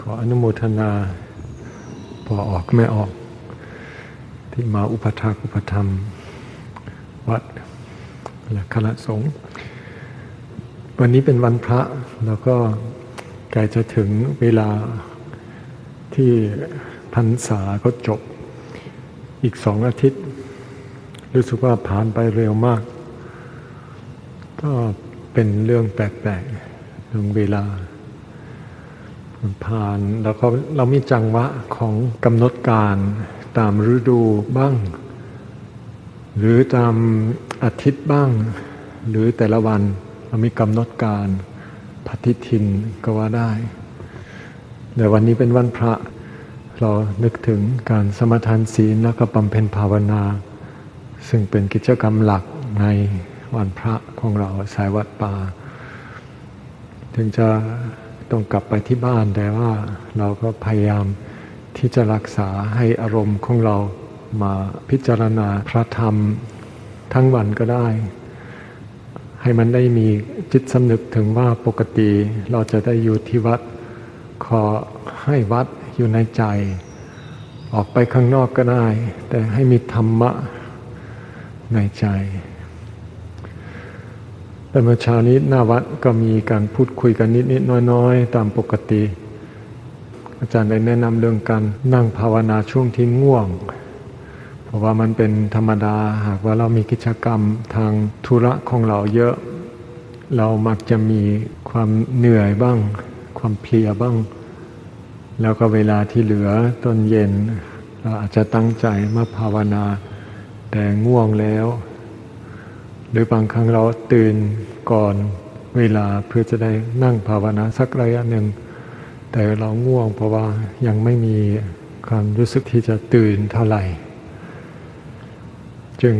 ขออนุโมทนาพอออกไม่ออก ที่มาอุปถากอุปธรรม วัดและคณะสงฆ์วันนี้เป็นวันพระแล้วก็ใกล้จะถึงเวลาที่พรรษาก็จบ อีกสองอาทิตย์ รู้สึกว่าผ่านไปเร็วมาก ก็เป็นเรื่องแปลกๆเรื่องเวลา ผ่านแล้วก็เรามีจังหวะของกำหนดการตามฤดูบ้าง หรือตามอาทิตย์บ้าง หรือแต่ละวันเรามีกำหนดการปฏิทินก็ว่าได้ แต่วันนี้เป็นวันพระเรานึกถึงการสมทานศีลแล้วก็บำเพ็ญภาวนา ซึ่งเป็นกิจกรรมหลักในวันพระของเราสายวัดป่า ถึงจะ ต้องกลับไปที่บ้านแต่ว่าเราก็พยายามที่จะรักษาให้อารมณ์ของเรามาพิจารณาพระธรรมทั้งวันก็ได้ ให้มันได้มีจิตสำนึกถึงว่าปกติเราจะได้อยู่ที่วัดขอให้วัดอยู่ในใจ ออกไปข้างนอกก็ได้ แต่ให้มีธรรมะในใจ แต่เมื่อเช้านี้หน้าวัดก็มีการพูดคุยกันนิดๆน้อยๆ ตามปกติ อาจารย์ได้แนะนำเรื่องการนั่งภาวนาช่วงที่ง่วง เพราะว่ามันเป็นธรรมดาหากว่าเรามีกิจกรรมทางธุระของเราเยอะ เรามักจะมีความเหนื่อยบ้าง ความเพลียบ้าง แล้วก็เวลาที่เหลือตอนเย็น เราอาจจะตั้งใจมาภาวนา แต่ง่วงแล้ว หรือบางครั้งเราตื่นก่อนเวลาเพื่อจะได้นั่งภาวนาสักระยะหนึ่ง แต่เราง่วงเพราะว่ายังไม่มีความรู้สึกที่จะตื่นเท่าไหร่ จึง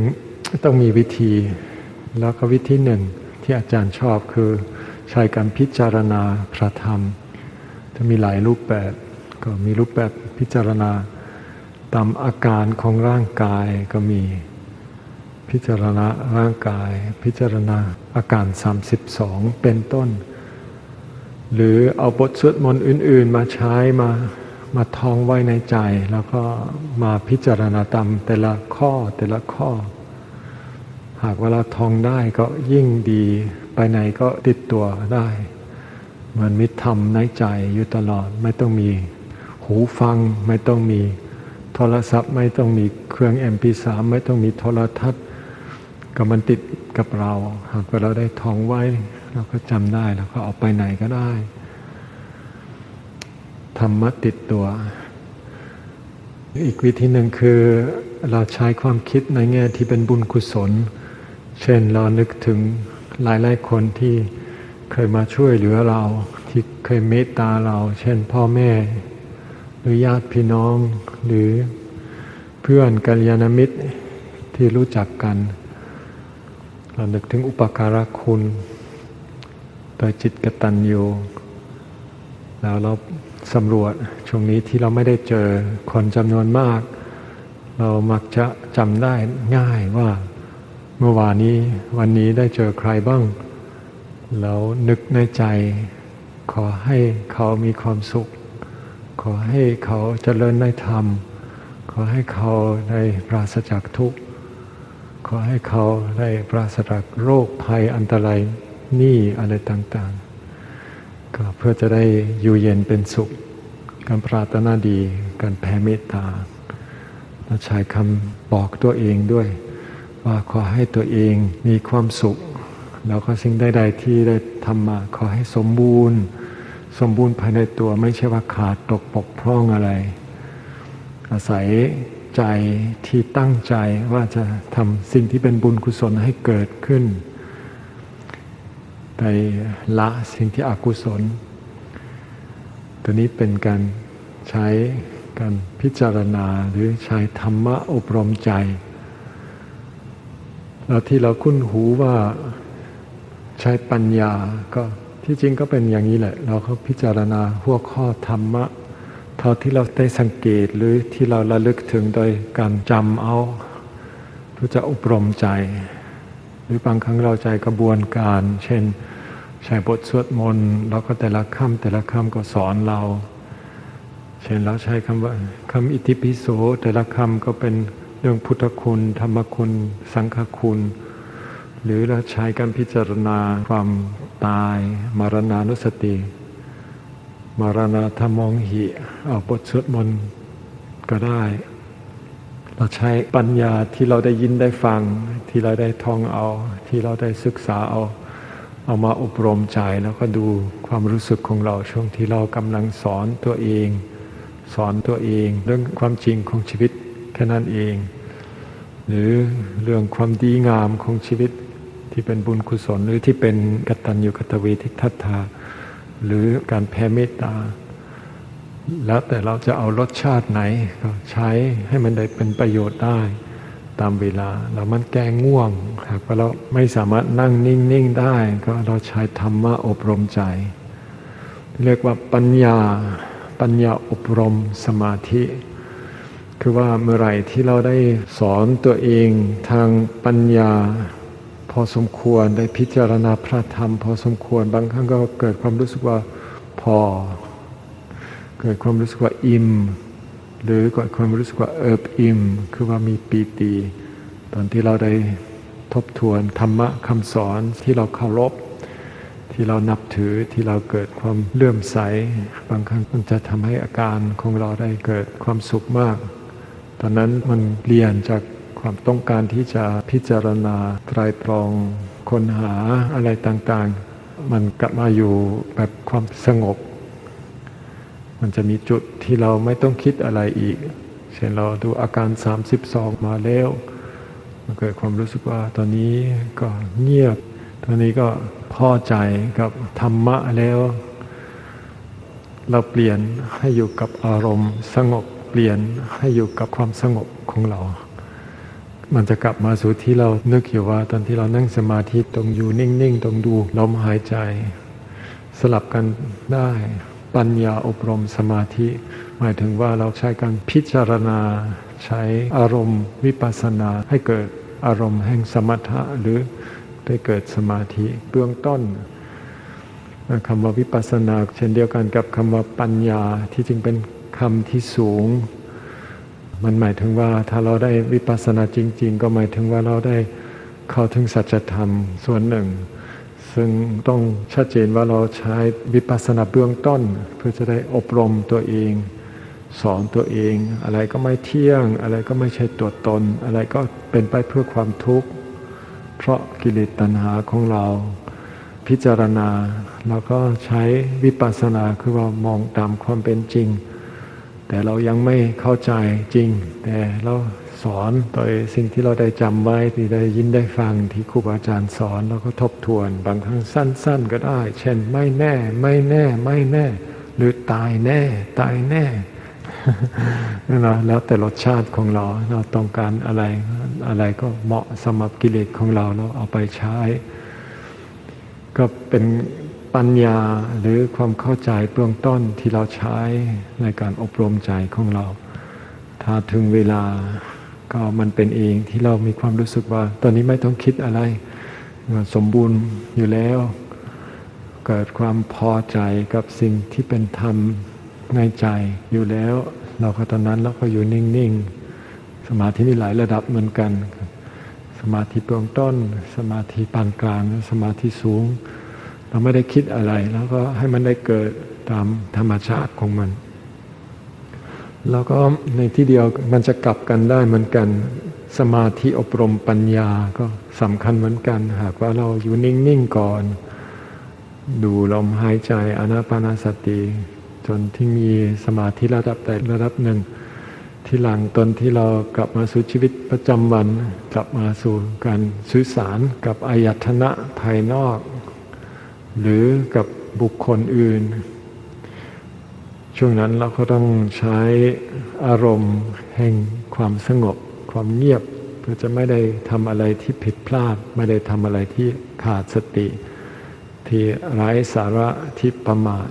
ต้องมีวิธีแล้วก็วิธีหนึ่งที่อาจารย์ชอบคือใช้การพิจารณาพระธรรม จะมีหลายรูปแบบ ก็มีรูปแบบพิจารณาตามอาการของร่างกายก็มี พิจารณาร่างกาย พิจารณาอาการ 32 เป็นต้น หรือเอาบทสวดมนต์อื่น ๆ มาใช้มามาท่องไว้ในใจ แล้วก็มาพิจารณาตามแต่ละข้อแต่ละข้อ หากเวลาท่องได้ก็ยิ่งดีไปไหนก็ติดตัวได้เหมือนมิตรธรรมในใจอยู่ตลอดไม่ต้องมีหูฟัง ไม่ต้องมีโทรศัพท์ ไม่ต้องมีเครื่อง MP3 ไม่ต้องมีโทรทัศน์ ก็มันติดกับเรา หากเราได้ท่องไว้ เราก็จำได้แล้วก็เอาไปไหนก็ได้ธรรมะติดตัว อีกวิธีหนึ่งคือเราใช้ความคิดในแง่ที่เป็นบุญกุศล เช่นเรานึกถึงหลายๆคนที่เคยมาช่วยเหลือเรา ที่เคยเมตตาเรา เช่นพ่อแม่ หรือญาติพี่น้อง หรือเพื่อนกัลยาณมิตรที่รู้จักกัน เรานึกถึงอุปการะคุณโดยจิตกตัญญูแล้วเราสำรวจช่วงนี้ที่เราไม่ได้เจอคนจำนวนมาก เรามักจะจำได้ง่ายว่าเมื่อวานนี้วันนี้ได้เจอใครบ้าง แล้วนึกในใจ ขอให้เขามีความสุข ขอให้เขาเจริญในธรรม ขอให้เขาได้ปราศจากทุกข์ ขอให้เขาได้ปราศจากโรคภัยอันตรายหนี้อะไรต่างๆ ก็เพื่อจะได้อยู่เย็นเป็นสุข การปรารถนาดี การแผ่เมตตาและใช้คำบอกตัวเองด้วย ว่าขอให้ตัวเองมีความสุข แล้วก็สิ่งใดๆที่ได้ทำมาขอให้สมบูรณ์ สมบูรณ์ภายในตัวไม่ใช่ว่าขาดตกปกพร่องอะไร อาศัย ใจที่ตั้งใจว่าจะทำสิ่งที่เป็นบุญกุศลให้เกิดขึ้น ไปละสิ่งที่อกุศล ตัวนี้เป็นการใช้การพิจารณาหรือใช้ธรรมะอบรมใจ แล้วที่เราคุ้นหูว่าใช้ปัญญาก็ที่จริงก็เป็นอย่างนี้แหละ เราก็พิจารณาหัวข้อธรรมะ ท่าที่เราได้สังเกตหรือที่เราระลึกถึงโดยการจำเอาเพื่อจะอบรมใจ หรือบางครั้งเราใจกระบวนการ เช่นใช้บทสวดมนต์แล้วก็แต่ละคำแต่ละคำก็สอนเรา เช่นเราใช้คำว่าคำอิติปิโสแต่ละคำก็เป็นเรื่องพุทธคุณ ธรรมคุณ สังฆคุณ หรือเราใช้การพิจารณาความตายมรณานุสติ มารณาธรรมองหิเอาบทสวดมนต์ก็ได้ เราใช้ปัญญาที่เราได้ยินได้ฟัง ที่เราได้ท่องเอา ที่เราได้ศึกษาเอา เอามาอบรมใจแล้วก็ดูความรู้สึกของเราช่วงที่เรากำลังสอนตัวเอง สอนตัวเอง เรื่องความจริงของชีวิตแค่นั้นเอง หรือเรื่องความดีงามของชีวิตที่เป็นบุญกุศลหรือที่เป็นกตัญญูกตเวทิทัตถา หรือการแผ่เมตตา แล้วแต่เราจะเอารสชาติไหนก็ใช้ให้มันได้เป็นประโยชน์ได้ตามเวลาแล้วมันแก้ง่วงหากว่าเราไม่สามารถนั่งนิ่ง ๆ ได้ ก็เราใช้ธรรมะอบรมใจ เรียกว่าปัญญาปัญญาอบรมสมาธิ คือว่าเมื่อไหร่ที่เราได้สอนตัวเองทางปัญญา พอสมควรได้พิจารณาพระธรรม พอสมควรบางครั้งก็เกิดความรู้สึกว่าพอ เกิดความรู้สึกว่าอิ่มหรือเกิดความรู้สึกว่าเอิบอิ่มคือว่ามีปีติตอนที่เราได้ทบทวนธรรมะคำสอนที่เราเคารพที่เรานับถือที่เราเกิดความเลื่อมใส บางครั้งมันจะทำให้อาการของเราได้เกิดความสุขมาก ตอนนั้นมันเปลี่ยนจาก ความต้องการที่จะพิจารณาไตรตรองค้นหาอะไรต่างๆ มันกลับมาอยู่แบบความสงบ มันจะมีจุดที่เราไม่ต้องคิดอะไรอีก เช่นเราดูอาการ 32 มาแล้ว มันเกิดความรู้สึกว่าตอนนี้ก็เงียบ ตอนนี้ก็พอใจกับธรรมะแล้ว เราเปลี่ยนให้อยู่กับอารมณ์สงบเปลี่ยนให้อยู่กับความสงบของเรา มันจะกลับมาสู่ที่เรานึกอยู่ว่า ตอนที่เรานั่งสมาธิตรงอยู่นิ่งๆตรงดูลมหายใจ สลับกันได้ปัญญาอบรมสมาธิ หมายถึงว่าเราใช้การพิจารณา ใช้อารมณ์วิปัสสนา ให้เกิดอารมณ์แห่งสมถะหรือได้เกิดสมาธิเบื้องต้นคำว่าวิปัสสนา เช่นเดียวกันกับคำว่าปัญญาที่จึงเป็นคำที่สูง มันหมายถึงว่าถ้าเราได้วิปัสสนาจริง ๆ ก็หมายถึงว่าเราได้เข้าถึงสัจธรรมส่วนหนึ่ง ซึ่งต้องชัดเจนว่าเราใช้วิปัสสนาเบื้องต้น เพื่อจะได้อบรมตัวเอง สอนตัวเอง อะไรก็ไม่เที่ยง อะไรก็ไม่ใช่ตัวตน อะไรก็เป็นไปเพื่อความทุกข์ เพราะกิเลสตัณหาของเราพิจารณา แล้วก็ใช้วิปัสสนาคือว่ามองตามความเป็นจริง แต่เรายังไม่เข้าใจจริง แต่เราสอนโดยสิ่งที่เราได้จำไว้ที่ได้ยินได้ฟังที่ครูบาอาจารย์สอนเราก็ทบทวน บางครั้งสั้น ๆ ก็ได้ เช่น ไม่แน่ ไม่แน่ ไม่แน่ หรือตายแน่ ตายแน่นั่นแหละแล้วแต่รสชาติของเราเราต้องการอะไรอะไรก็เหมาะสำหรับกิเลสของเราเราเอาไปใช้ ก็เป็น ปัญญาหรือความเข้าใจเบื้องต้นที่เราใช้ในการอบรมใจของเรา ถ้าถึงเวลาก็มันเป็นเองที่เรามีความรู้สึกว่า ตอนนี้ไม่ต้องคิดอะไรมันสมบูรณ์อยู่แล้ว เกิดความพอใจกับสิ่งที่เป็นธรรมในใจอยู่แล้ว เราก็ตอนนั้นเราก็อยู่นิ่งๆ สมาธิมีหลายระดับเหมือนกัน สมาธิเบื้องต้น สมาธิปานกลางสมาธิสูง เราไม่ได้คิดอะไร แล้วก็ให้มันได้เกิดตามธรรมชาติของมัน แล้วก็ในที่เดียวมันจะกลับกันได้เหมือนกัน สมาธิอบรมปัญญาก็สำคัญเหมือนกัน หากว่าเราอยู่นิ่งๆก่อน ดูลมหายใจอนาปานาสติ จนที่มีสมาธิระดับใดระดับหนึ่งที่หลังตอนที่เรากลับมาสู่ชีวิตประจำวัน กลับมาสู่การสื่อสารกับอายตนะภายนอก หรือกับบุคคลอื่น ช่วงนั้นเราก็ต้องใช้อารมณ์แห่งความสงบ ความเงียบเพื่อจะไม่ได้ทำอะไรที่ผิดพลาด ไม่ได้ทำอะไรที่ขาดสติ ที่ไร้สาระที่ประมาท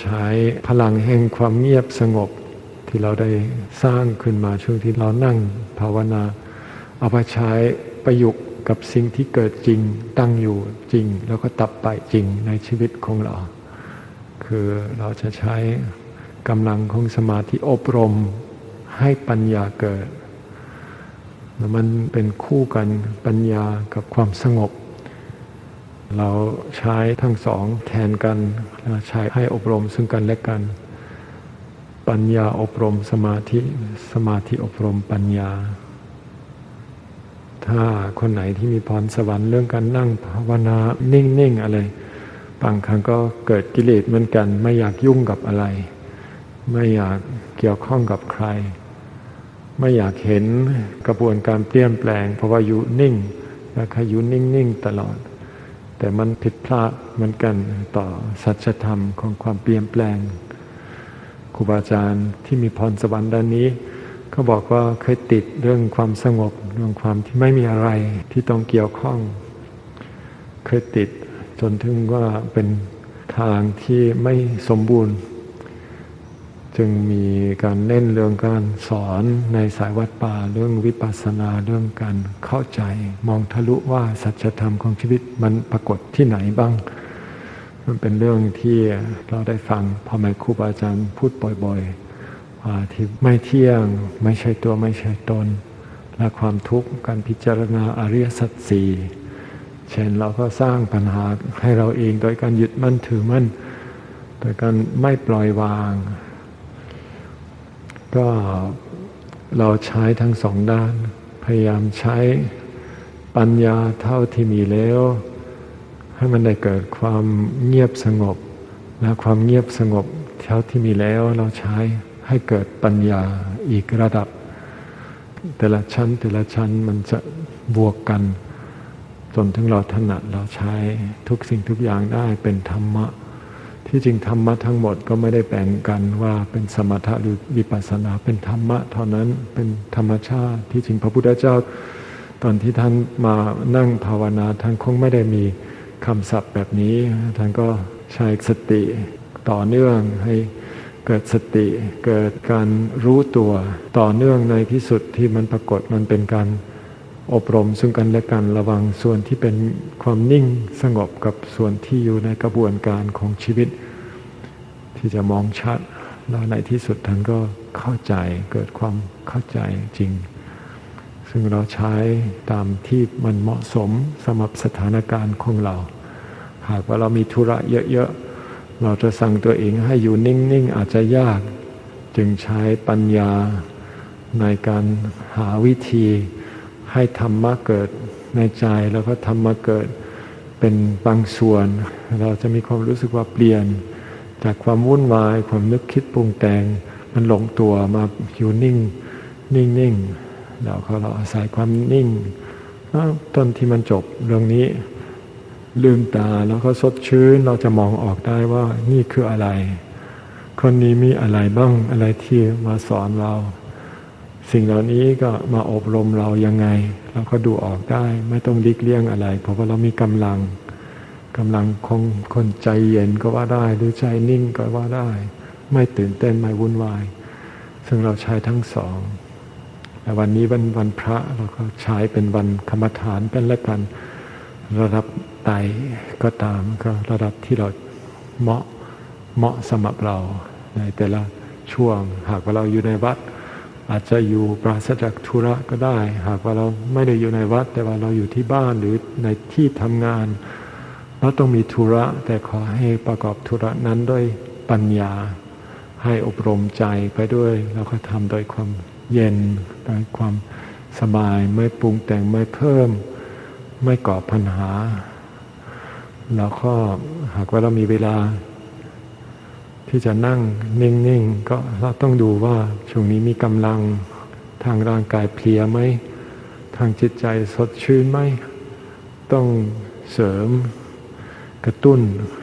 ใช้พลังแห่งความเงียบสงบที่เราได้สร้างขึ้นมาช่วงที่เรานั่งภาวนา เอาไปใช้ประยุกต์ กับสิ่งที่เกิดจริงตั้งอยู่จริง แล้วก็ตับไปจริงในชีวิตของเรา คือเราจะใช้กำลังของสมาธิอบรมให้ปัญญาเกิดแล้วมันเป็นคู่กันปัญญากับความสงบ เราใช้ทั้งสองแทนกันใช้ให้อบรมซึ่งกันและกัน ปัญญาอบรมสมาธิ สมาธิอบรมปัญญา ถ้าคนไหนที่มีพรสวรรค์เรื่องการนั่งภาวนานิ่งๆอะไร บางครั้งก็เกิดกิเลสเหมือนกัน ไม่อยากยุ่งกับอะไร ไม่อยากเกี่ยวข้องกับใคร ไม่อยากเห็นกระบวนการเปลี่ยนแปลง เพราะว่าอยู่นิ่งแล้วก็อยู่นิ่งๆตลอด แต่มันผิดพลาดเหมือนกันต่อสัจธรรมของความเปลี่ยนแปลงครูบาอาจารย์ที่มีพรสวรรค์ด้านนี้ เขาบอกว่าเคยติดเรื่องความสงบเรื่องความที่ไม่มีอะไรที่ต้องเกี่ยวข้อง เคยติดจนถึงว่าเป็นทางที่ไม่สมบูรณ์ จึงมีการเน้นเรื่องการสอนในสายวัดป่าเรื่องวิปัสสนาเรื่องการเข้าใจ มองทะลุว่าสัจธรรมของชีวิตมันปรากฏที่ไหนบ้าง มันเป็นเรื่องที่เราได้ฟังพ่อแม่ครูบาอาจารย์พูดบ่อย ๆ ที่ไม่เที่ยงไม่ใช่ตัวไม่ใช่ตน และความทุกข์การพิจารณาอริยสัจสี่เช่นเราก็สร้างปัญหาให้เราเองโดยการยึดมั่นถือมั่นโดยการไม่ปล่อยวาง ก็เราใช้ทั้งสองด้าน พยายามใช้ปัญญาเท่าที่มีแล้ว ให้มันได้เกิดความเงียบสงบ และความเงียบสงบเท่าที่มีแล้วเราใช้ ให้เกิดปัญญาอีกระดับ แต่ละชั้นแต่ละชั้นมันจะบวกกันจนถึงเราถนัดเราใช้ทุกสิ่งทุกอย่างได้เป็นธรรมะ ที่จริงธรรมะทั้งหมดก็ไม่ได้แบ่งกันว่าเป็นสมถะหรือวิปัสสนาเป็นธรรมะ เท่านั้นเป็นธรรมชาติที่จริงพระพุทธเจ้า ตอนที่ท่านมานั่งภาวนาท่านคงไม่ได้มีคำศัพท์แบบนี้ ท่านก็ใช้สติต่อเนื่องให้ เกิดสติเกิดการรู้ตัวต่อเนื่องในที่สุดที่มันปรากฏมันเป็นการอบรมซึ่งกันและกันระวังส่วนที่เป็นความนิ่งสงบกับส่วนที่อยู่ในกระบวนการของชีวิต ที่จะมองชัดแล้วในที่สุดท่านก็เข้าใจเกิดความเข้าใจจริง ซึ่งเราใช้ตามที่มันเหมาะสมสำหรับสถานการณ์ของเรา หากว่าเรามีธุระเยอะๆ เราจะสั่งตัวเองให้อยู่นิ่ง ๆ อาจจะยาก จึงใช้ปัญญาในการหาวิธีให้ธรรมะเกิดในใจแล้วก็ธรรมะเกิดเป็นบางส่วน เราจะมีความรู้สึกว่าเปลี่ยน จากความวุ่นวายความนึกคิดปรุงแต่ง มันหลงตัวมาอยู่นิ่ง นิ่งนิ่งเราก็เราอาศัยความนิ่งต้นที่มันจบเรื่องนี้ ลืมตาแล้วก็สดชื่นเราจะมองออกได้ว่านี่คืออะไร คนนี้มีอะไรบ้างอะไรที่มาสอนเรา สิ่งเหล่านี้ก็มาอบรมเรายังไง เราก็ดูออกได้ ไม่ต้องดิกเลี่ยงอะไร เพราะว่าเรามีกำลังกำลังของคนใจเย็นก็ว่าได้หรือใจนิ่งก็ว่าได้ ไม่ตื่นเต้นไม่วุ่นวาย ซึ่งเราใช้ทั้งสองแต่วันนี้วันวันพระเราก็ใช้เป็นวันกรรมฐานกันและกัน ระดับไตก็ตามก็ระดับที่เราเหมาะเหมาะสำหรับเราในแต่ละช่วง หากว่าเราอยู่ในวัด อาจจะอยู่ปราศจากธุระก็ได้ หากว่าเราไม่ได้อยู่ในวัด แต่ว่าเราอยู่ที่บ้านหรือในที่ทำงาน เราต้องมีธุระแต่ขอให้ประกอบธุระนั้นด้วยปัญญา ให้อบรมใจไปด้วยแล้วก็ทำโดยความเย็นด้วยความสบายไม่ปรุงแต่งไม่เพิ่ม ไม่ก่อปัญหา แล้วก็หากว่าเรามีเวลา ที่จะนั่งนิ่งๆก็เราต้องดูว่าช่วงนี้มีกำลังทางร่างกายเพลียไหมทางจิตใจสดชื่นไหมต้องเสริมกระตุ้น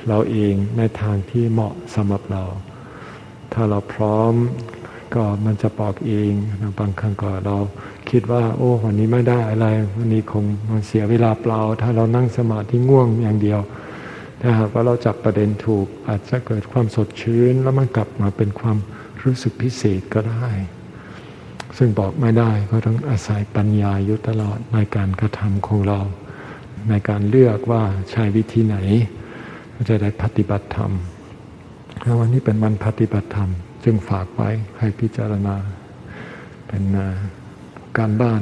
เราเองในทางที่เหมาะสำหรับเรา ถ้าเราพร้อม ก็มันจะบอกเองบางครั้งก็เราคิดว่า โอ้วันนี้ไม่ได้อะไร วันนี้คงมันเสียเวลาเปล่า ถ้าเรานั่งสมาธิง่วงอย่างเดียว ถ้าหากว่าเราจับประเด็นถูก อาจจะเกิดความสดชื่น แล้วมันกลับมาเป็นความรู้สึกพิเศษก็ได้ ซึ่งบอกไม่ได้ก็ต้องอาศัยปัญญาอยู่ตลอดในการกระทำของเรา ในการเลือกว่าใช้วิธีไหนจะได้ปฏิบัติธรรมวันนี้เป็นวันปฏิบัติธรรม จึงฝากไว้ให้พิจารณา เป็นการบ้าน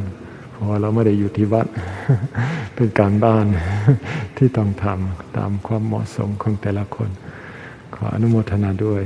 เพราะเราไม่ได้อยู่ที่วัด เป็นการบ้านที่ต้องทำตามความเหมาะสมของแต่ละคน ขออนุโมทนาด้วย